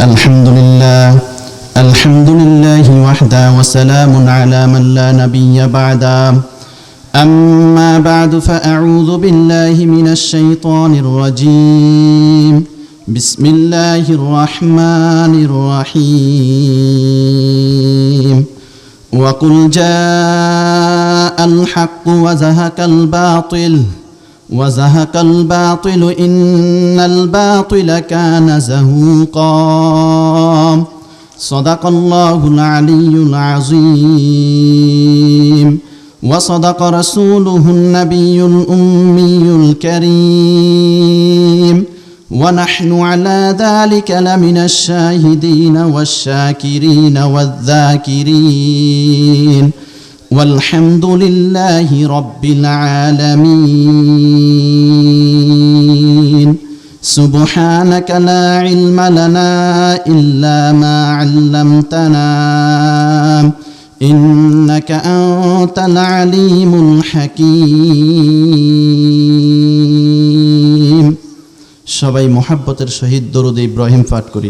الحمد لله الحمد لله وحده وسلام على من لا نبي بعده. أما بعد فأعوذ بالله من الشيطان الرجيم. بسم الله الرحمن الرحيم. وقل جاء الحق وزهق الباطل. وزهق الباطل إن الباطل كان زهوقا. صدق الله العلي العظيم. وصدق رسوله النبي الأمي الكريم. ونحن على ذلك لمن الشاهدين والشاكرين والذاكرين. والحمد لله رب العالمين سبحانك لا علم لنا إلا ما علمتنا إنك أنت العليم الحكيم সবাই মোহাব্বতের সহিত দরুদ ইব্রাহিম পাঠ করি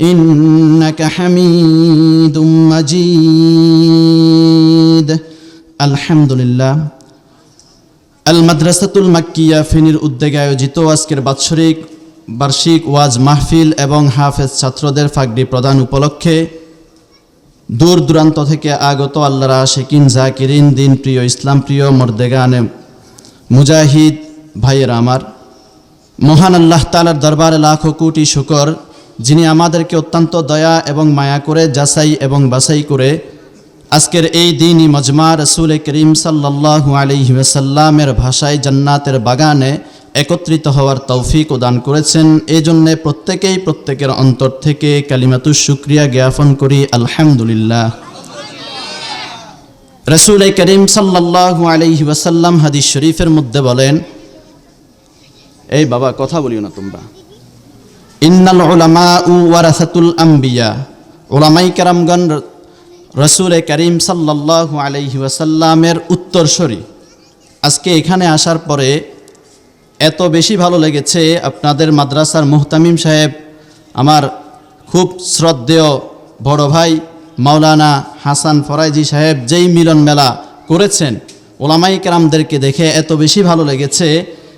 إنك حميد مجيد الحمد لله আল মাদ্রাসাতুল মাক্কিয়া ফেনীর উদ্যোগে আয়োজিত আজকের বাৎসরিক বার্ষিক ওয়াজ মাহফিল এবং হাফেজ ছাত্রদের ফাগড়ি প্রদান উপলক্ষে দূর দূরান্ত থেকে আগত আল্লাহর আশেকিন জাকিরিন দিন প্রিয় ইসলাম প্রিয় মর্দেগানে মুজাহিদ ভাইয়ের আমার মহান আল্লাহ তালার দরবারে লাখো কোটি শুকর যিনি আমাদেরকে অত্যন্ত দয়া এবং মায়া করে, যাচাই এবং বাছাই করে আজকের এই দিনই মজমা রসুল করিম সাল্লাহু আলহি ওসাল্লামের ভাষায় জান্নাতের বাগানে একত্রিত হওয়ার তৌফিক দান করেছেন। এই জন্যে প্রত্যেকেই প্রত্যেকের অন্তর থেকে কালিমাতুর শুক্রিয়া জ্ঞাপন করি। আলহামদুলিল্লাহ। রসুল করিম সাল্লাহু আলহি ওসাল্লাম হাদিস শরীফের মধ্যে বলেন, এই বাবা, কথা বলিও না তোমরা। ইন্নাল ওলামা উ ওয়ারাসাতুল আম্বিয়া। ওলামাই কারামগণ রসুল করিম সাল্লাহু আলহি ওয়াসাল্লামের উত্তরসরি। আজকে এখানে আসার পরে এত বেশি ভালো লেগেছে আপনাদের মাদ্রাসার মুহতামিম সাহেব, আমার খুব শ্রদ্ধেয় বড় ভাই মাওলানা হাসান ফরাইজি সাহেব যেই মিলন মেলা করেছেন ওলামাই কেরামদেরকে দেখে এত বেশি ভালো লেগেছে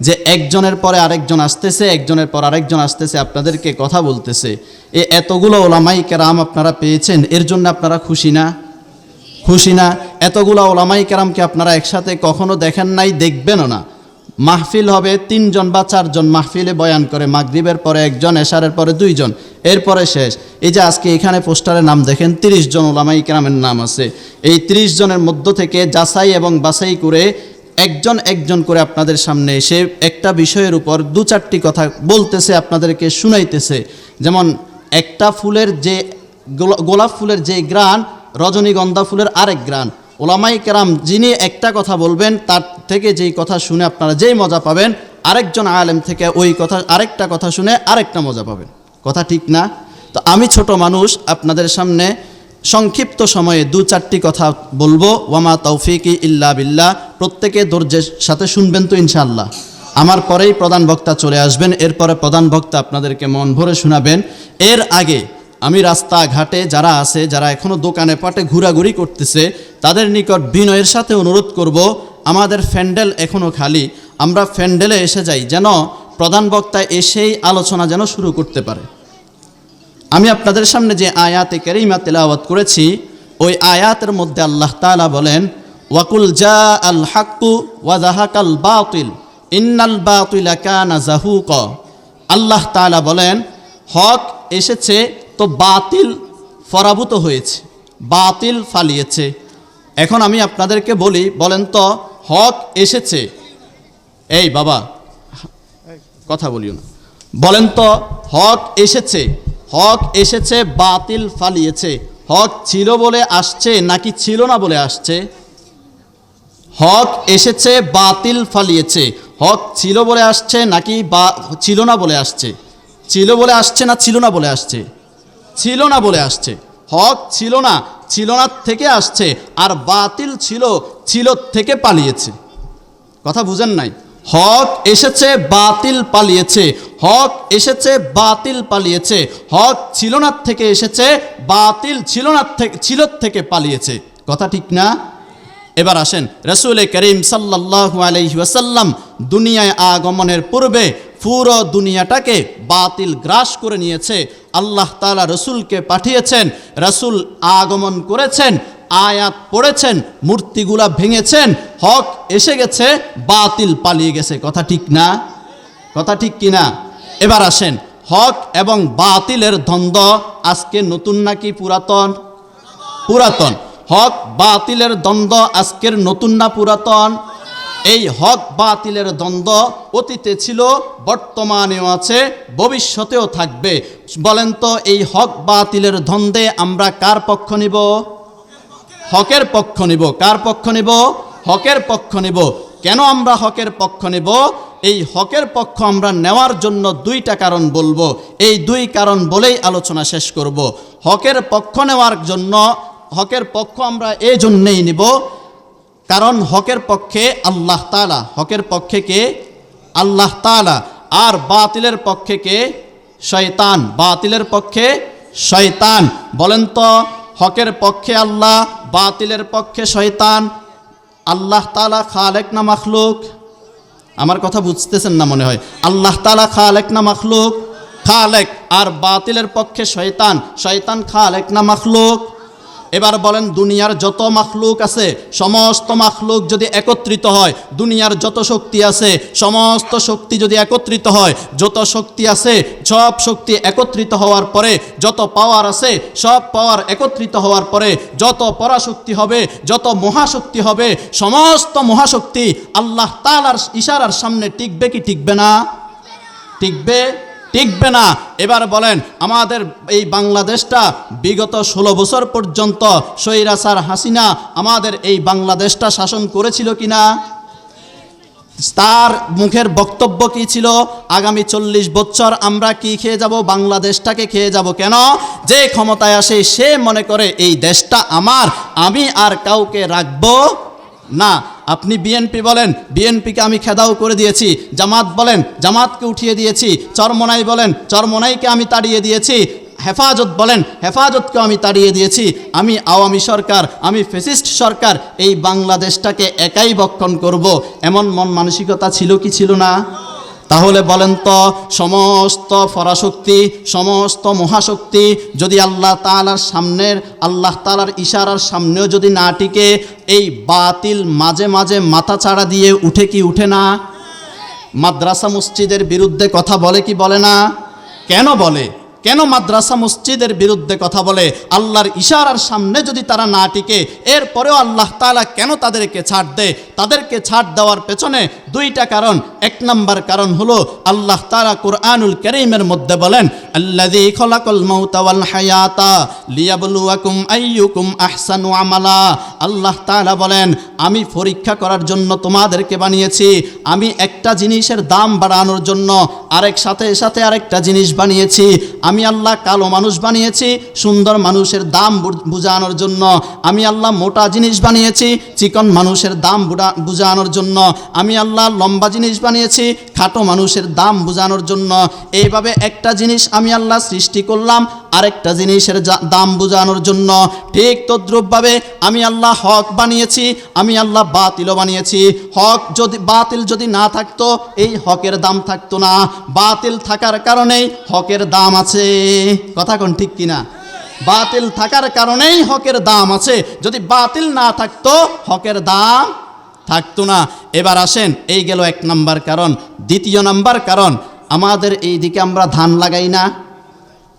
যে একজনের পরে আরেকজন আসতেছে, একজনের পর আরেকজন আসতেছে, আপনাদেরকে কথা বলতেছে। এ এতগুলো ওলামাই কেরাম আপনারা পেয়েছেন, এর জন্য আপনারা খুশি না? খুশি না? এতগুলো ওলামাই কেরামকে আপনারা একসাথে কখনো দেখেন নাই, দেখবেনও না। মাহফিল হবে তিনজন বা চারজন মাহফিলে বয়ান করে, মাগরিবের পরে একজন, এশারের পরে দুইজন, এরপরে শেষ। এই যে আজকে এখানে পোস্টারের নাম দেখেন, তিরিশ জন ওলামাই কেরামের নাম আছে। এই তিরিশ জনের মধ্য থেকে যাচাই এবং বাছাই করে একজন একজন করে আপনাদের সামনে এসে একটা বিষয়ের উপর দু চারটি কথা বলতেছে, আপনাদেরকে শুনাইতেছে। যেমন, একটা ফুলের যে গোলাপ ফুলের যে গ্রান রজনীগন্ধা ফুলের আরেক গ্রান ওলামাই কেরাম যিনি একটা কথা বলবেন, তার থেকে যেই কথা শুনে আপনারা যেই মজা পাবেন, আরেকজন আলেম থেকে ওই কথা, আরেকটা কথা শুনে আরেকটা মজা পাবেন। কথা ঠিক না? তো আমি ছোট মানুষ, আপনাদের সামনে সংক্ষিপ্ত সময়ে দু চারটি কথা বলব। ওয়ামা তৌফিকি ইল্লা বিল্লাহ। প্রত্যেকে ধৈর্যের সাথে শুনবেন তো ইনশাল্লাহ আমার পরেই প্রধান বক্তা চলে আসবেন। এরপরে প্রধান বক্তা আপনাদেরকে মন ভরে শোনাবেন। এর আগে আমি রাস্তাঘাটে যারা আছে, যারা এখনও দোকানে পাটে ঘোরাঘুরি করতেছে, তাদের নিকট বিনয়ের সাথে অনুরোধ করব, আমাদের ফ্যান্ডেল এখনও খালি। আমরা ফ্যান্ডেলে এসে যাই, যেন প্রধান বক্তা এসেই আলোচনা যেন শুরু করতে পারে। আমি আপনাদের সামনে যে আয়াতে কেরিমা তেলাওয়াত করেছি, ওই আয়াতের মধ্যে আল্লাহ তালা বলেন, ওয়াকুল জা আল হাক্কু ওয়াজাহাকাল বাতিল, ইন্নাল বাতিলা কানা জাহুক আল্লাহ তালা বলেন, হক এসেছে তো বাতিল পরাভূত হয়েছে, বাতিল ফালিয়েছে। এখন আমি আপনাদেরকে বলি, বলেন তো, হক এসেছে? এই বাবা, কথা বলিও না। বলেন তো, হক এসেছে? হক এসেছে, বাতিল ফালিয়েছে। হক ছিল বলে আসছে নাকি ছিল না বলে আসছে? হক এসেছে, বাতিল ফালিয়েছে। হক ছিল বলে আসছে নাকি বা, ছিল না বলে আসছে? ছিল বলে আসছে না ছিল না বলে আসছে? ছিল না বলে আসছে। হক ছিল না ছিল না থেকে আসছে, আর বাতিল ছিল ছিল থেকে পালিয়েছে। কথা বুঝেন নাই? হক এসেছে, বাতিল পালিয়েছে। হক এসেছে, বাতিল পালিয়েছে। হক ছিল না থেকে এসেছে, বাতিল ছিল না থেকে ছিল থেকে পালিয়েছে। কথা ঠিক না? এবার আসেন, রসুল করিম সাল্লাহ আলহি ওয়াসাল্লাম দুনিয়ায় আগমনের পূর্বে পুরো দুনিয়াটাকে বাতিল গ্রাস করে নিয়েছে। আল্লাহ তালা রসুলকে পাঠিয়েছেন, রসুল আগমন করেছেন, আয়াত পড়েছেন, মূর্তিগুলা ভেঙেছেন, হক এসে গেছে, বাতিল পালিয়ে গেছে। কথা ঠিক না? কথা ঠিক কিনা? এবার আসেন, হক এবং বাতিলের দ্বন্দ্ব আজকে নতুন নাকি পুরাতন? পুরাতন। হক, বাতিলের দ্বন্দ্ব আজকের নতুন না পুরাতন? এই হক, বাতিলের দ্বন্দ্ব অতীতে ছিল, বর্তমানেও আছে, ভবিষ্যতেও থাকবে। বলেন তো, এই হক, বাতিলের দ্বন্দ্বে আমরা কার পক্ষ নিব? হকের পক্ষ নিব। কার পক্ষ নিব? হকের পক্ষ নিব। কেন আমরা হকের পক্ষ নেব? এই হকের পক্ষ আমরা নেওয়ার জন্য দুইটা কারণ বলব। এই দুই কারণ বলেই আলোচনা শেষ করব। হকের পক্ষ নেওয়ার জন্য, হকের পক্ষ আমরা এই জন্যেই নিব, কারণ হকের পক্ষে আল্লাহ তালা হকের পক্ষে কে? আল্লাহ তালা আর বাতিলের পক্ষে কে? শয়তান। বাতিলের পক্ষে শয়তান। বলেন তো, হকের পক্ষে আল্লাহ, বাতিলের পক্ষে শয়তান। আল্লাহ তালা খালেক না মাখলুক? আমার কথা বুঝতেছেন না মনে হয়। আল্লাহ তালা খালেক না মাখলুক? খালেক। আর বাতিলের পক্ষে শয়তান। শয়তান খালেক না মাখলুক? এবার বলেন, দুনিয়ার যত মাখলুক আছে, সমস্ত মাখলুক যদি একত্রিত হয়, দুনিয়ার যত শক্তি আছে, সমস্ত শক্তি যদি একত্রিত হয়, যত শক্তি আছে, সব শক্তি একত্রিত হওয়ার পরে, যত পাওয়ার আছে, সব পাওয়ার একত্রিত হওয়ার পরে, যত পরাশক্তি হবে, যত মহাশক্তি হবে, সমস্ত মহাশক্তি আল্লাহ তালার ইশারার সামনে টিকবে কি টিকবে না? টিকবে? টিকবে না। এবার বলেন, আমাদের এই বাংলাদেশটা বিগত ষোলো বছর পর্যন্ত সৈরাসার হাসিনা আমাদের এই বাংলাদেশটা শাসন করেছিল কিনা? তার মুখের বক্তব্য কি ছিল? আগামী চল্লিশ বছর আমরা কি খেয়ে যাব? বাংলাদেশটাকে খেয়ে যাব কেন? যে ক্ষমতায় আসে, সে মনে করে, এই দেশটা আমার, আমি আর কাউকে রাখব না। আপনি বিএনপি বলেন, বিএনপিকে আমি খেদাও করে দিয়েছি, জামাত বলেন, জামাতকে উঠিয়ে দিয়েছি, চরমনাই বলেন, চরমনাইকে আমি তাড়িয়ে দিয়েছি, হেফাজত বলেন, হেফাজতকে আমি তাড়িয়ে দিয়েছি, আমি আওয়ামী সরকার, আমি ফেসিস্ট সরকার, এই বাংলাদেশটাকে একাই বক্ষণ করব, এমন মন মানসিকতা ছিল কি ছিল না? তাহলে বলেন তো, সমস্ত ফরাশক্তি সমস্ত মহাশক্তি যদি আল্লাহ তালার সামনের, আল্লাহ তালার ইশারার সামনেও যদি না টিকে, এই বাতিল মাঝে মাঝে মাথা চাড়া দিয়ে উঠে কি উঠে না? মাদ্রাসা মসজিদের বিরুদ্ধে কথা বলে কি বলে না? কেন বলে? কেন মাদ্রাসা মসজিদের বিরুদ্ধে কথা বলে? আল্লাহর ইশারার সামনে যদি তারা না টিকে, এরপরেও আল্লাহ তাআলা কেন তাদেরকে ছাড় দেয়? তাদেরকে ছাড় দেওয়ার পেছনে দুইটা কারণ। এক নম্বর কারণ হলো আল্লাহ তাআলা কোরআনুল করিমের মধ্যে বলেন, আল্লাযী খলাকাল মাউতা ওয়াল হায়াতা লিয়াবলুয়াকুম আইয়ুকুম আহসানু আমালা। আল্লাহ তাআলা বলেন, আমি পরীক্ষা করার জন্য তোমাদেরকে বানিয়েছি। আমি একটা জিনিসের দাম বাড়ানোর জন্য আরেক সাথে সাথে আরেকটা জিনিস বানিয়েছি। আমি আল্লাহ কালো মানুষ বানিয়েছি, সুন্দর মানুষের দাম বুঝানোর জন্য। আমি আল্লাহ মোটা জিনিস বানিয়েছি, চিকন মানুষের দাম বুঝানোর জন্য। আমি আল্লাহ লম্বা জিনিস বানিয়েছি, খাটো মানুষের দাম বোঝানোর জন্য। এইভাবে একটা জিনিস আমি আল্লাহ সৃষ্টি করলাম, আরেকটা জিনিসের দাম বোঝানোর জন্য। ঠিক তদ্রুপভাবে আমি আল্লাহ হক বানিয়েছি, আমি আল্লাহ বাতিলও বানিয়েছি। হক যদি বাতিল যদি না থাকতো, এই হকের দাম থাকতো না। বাতিল থাকার কারণেই হকের দাম আছে। কথা কোন ঠিক কিনা? বাতিল থাকার কারণেই হকের দাম আছে। যদি বাতিল না থাকতো, হকের দাম থাকতো না। এবার আসেন, এই গেল এক নাম্বার কারণ। দ্বিতীয় নাম্বার কারণ, আমাদের এই দিকে আমরা ধান লাগাই না।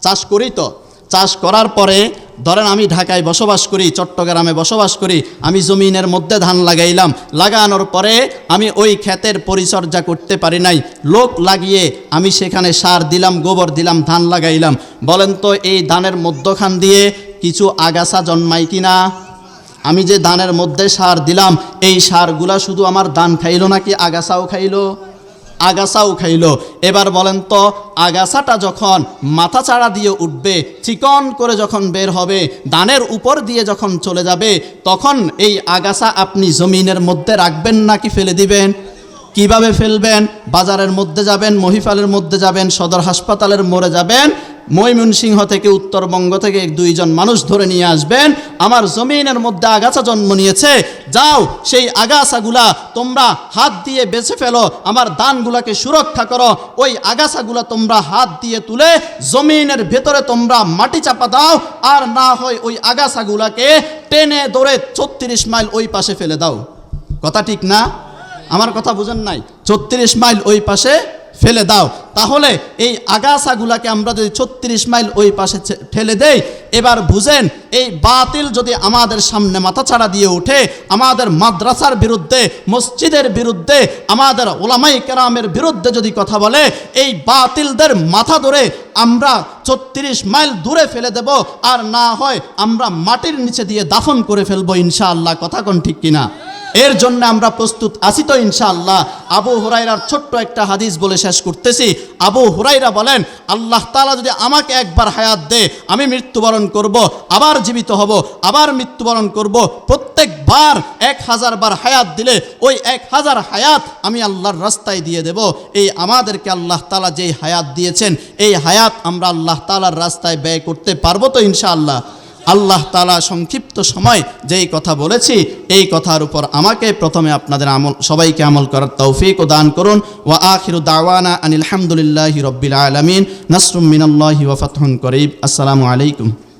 চাষ করি তো। চাষ করার পরে, ধরেন আমি ঢাকায় বসবাস করি, চট্টগ্রামে বসবাস করি, আমি জমিনের মধ্যে ধান লাগাইলাম। লাগানোর পরে আমি ওই ক্ষেতের পরিচর্যা করতে পারি নাই। লোক লাগিয়ে আমি সেখানে সার দিলাম, গোবর দিলাম, ধান লাগাইলাম। বলেন তো, এই ধানের মধ্যখান দিয়ে কিছু আগাছা জন্মায় কিনা? আমি যে দানের মধ্যে সার দিলাম, এই সারগুলা শুধু আমার দান খাইলো নাকি আগাছাও খাইলো? আগাছাও খাইলো। এবার বলেন তো, আগাছাটা যখন মাথা চাড়া দিয়ে উঠবে, চিকন করে যখন বের হবে, দানের উপর দিয়ে যখন চলে যাবে, তখন এই আগাছা আপনি জমিনের মধ্যে রাখবেন নাকি ফেলে দিবেন? কীভাবে ফেলবেন? বাজারের মধ্যে যাবেন, মহিফালের মধ্যে যাবেন, সদর হাসপাতালের মোড়ে যাবেন ময়মনসিংহ থেকে উত্তরবঙ্গ থেকে দুইজন মানুষ ধরে নিয়ে আসবেন। আমার জমিনের মধ্যে আগাছা জন্ম নিয়েছে। যাও, সেই আগাছাগুলা তোমরা হাত দিয়ে বেছে ফেলো। আমার দানগুলাকে সুরক্ষা করো। ওই আগাছাগুলা তোমরা হাত দিয়ে তুলে জমিনের ভেতরে তোমরা মাটি চাপা দাও। আর না হয় ওই আগাছাগুলাকে টেনে ধরে ছত্রিশ মাইল ওই পাশে ফেলে দাও। কথা ঠিক না? আমার কথা বুঝেন নাই? ছত্রিশ মাইল ওই পাশে ফেলে দাও। তাহলে এই আগাছাগুলাকে আমরা যদি ছত্রিশ মাইল ওই পাশে ঠেলে দেই, এবার বুঝেন, এই বাতিল যদি আমাদের সামনে মাথা ছাড়া দিয়ে ওঠে, আমাদের মাদ্রাসার বিরুদ্ধে, মসজিদের বিরুদ্ধে, আমাদের ওলামাই কেরামের বিরুদ্ধে যদি কথা বলে, এই বাতিলদের মাথা ধরে আমরা ছত্রিশ মাইল দূরে ফেলে দেব, আর না হয় আমরা মাটির নিচে দিয়ে দাফন করে ফেলব ইনশাআল্লাহ। কথা কোন ঠিক কিনা? এর জন্য আমরা প্রস্তুত আছি তো ইনশাআল্লাহ। আবু হুরাইরার ছোট্ট একটা হাদিস বলে শেষ করতেছি। আবু হুরাইরা বলেন, আল্লাহ তাআলা যদি আমাকে একবার হায়াত দে, আমি মৃত্যুবরণ করব, আবার জীবিত হব, আবার মৃত্যুবরণ করব, প্রত্যেকবার এক হাজার বার হায়াত দিলে ওই এক হাজার হায়াত আমি আল্লাহর রাস্তায় দিয়ে দেব। এই আমাদেরকে আল্লাহ তালা যেই হায়াত দিয়েছেন, এই হায়াত আমরা আল্লাহ তাআলার রাস্তায় ব্যয় করতে পারব তো ইনশাআল্লাহ। আল্লাহ তালা সংক্ষিপ্ত সময় যেই কথা বলেছি, এই কথার উপর আমাকে প্রথমে আপনাদের আমল, সবাইকে আমল করার তৌফিক ও দান করুন। ওয়া আখিরু দাওয়ানা আনিল হামদুলিল্লাহি রব্বিল আলমিন। নাসরুম মিনাল্লাহি ওফাত ফাতহুন করিব। আসসালামু আলাইকুম।